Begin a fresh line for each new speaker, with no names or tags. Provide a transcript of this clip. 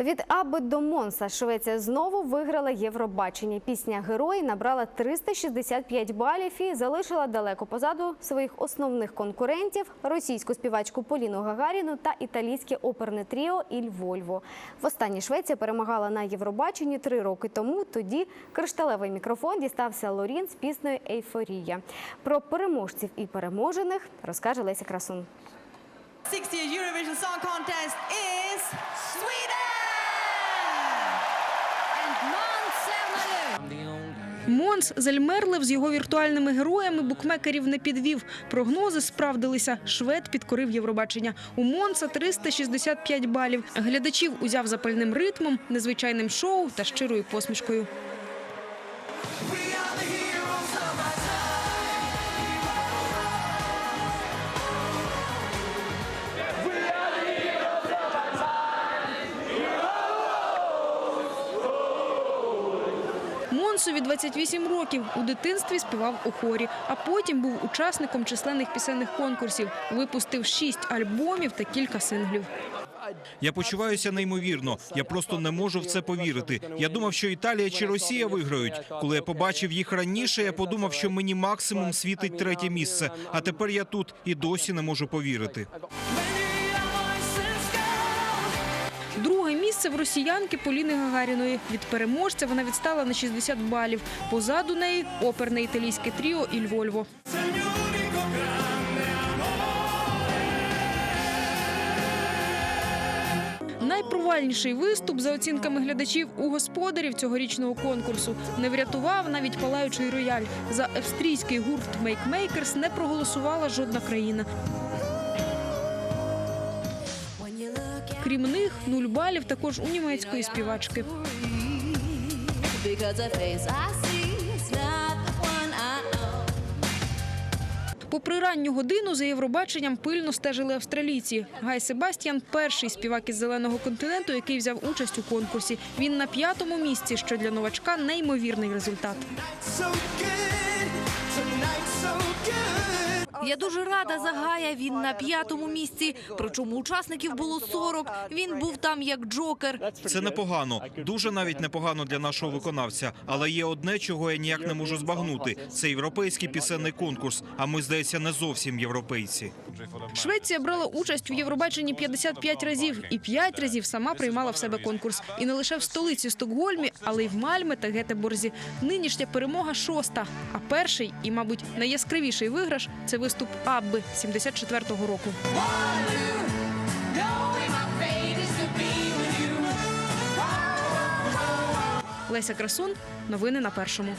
Від Аби до Монса Швеція знову виграла Євробачення. Пісня Герої набрала 365 балів і залишила далеко позаду своїх основних конкурентів російську співачку Поліну Гагаріну та італійське оперне тріо Іль Вольво. Востаннє Швеція перемагала на Євробаченні три роки тому. Тоді кришталевий мікрофон дістався Лорін з піснею Ейфорія. Про переможців і переможених розкаже Леся Красун.
60th Eurovision Song Contest
Монс Зельмерлев з його віртуальними героями букмекерів не підвів. Прогнози справдилися. Швед підкорив Євробачення. У Монса 365 балів. Глядачів узяв запальним ритмом, незвичайним шоу та щирою посмішкою. Монсові 28 років. У дитинстві співав у хорі, а потім був учасником численних пісенних конкурсів. Випустив шість альбомів та кілька синглів.
Я почуваюся неймовірно. Я просто не можу в це повірити. Я думав, що Італія чи Росія виграють. Коли я побачив їх раніше, я подумав, що мені максимум світить третє місце. А тепер я тут і досі не можу повірити.
В росіянки Поліни Гагаріної. Від переможця вона відстала на 60 балів. Позаду неї оперне італійське тріо «Іль Вольво». Найпровальніший виступ за оцінками глядачів у господарів цьогорічного конкурсу не врятував навіть палаючий рояль. За австрійський гурт Мейкмейкерс не проголосувала жодна країна. Крім них, нуль балів також у німецької співачки. Попри ранню годину за Євробаченням пильно стежили австралійці. Гай Себастьян – перший співак із зеленого континенту, який взяв участь у конкурсі. Він на п'ятому місці, що для новачка неймовірний результат.
Я дуже рада за Гая. Він на п'ятому місці. Причому учасників було 40. Він був там як джокер.
Це непогано, дуже навіть непогано для нашого виконавця. Але є одне, чого я ніяк не можу збагнути. Це європейський пісенний конкурс. А ми, здається, не зовсім європейці.
Швеція брала участь у Євробаченні 55 разів і 5 разів сама приймала в себе конкурс. І не лише в столиці Стокгольмі, але й в Мальме та Гетеборзі. Нинішня перемога шоста. А перший і, мабуть, найяскравіший виграш це виступ Абби 74-го року. Леся Красун. Новини на першому.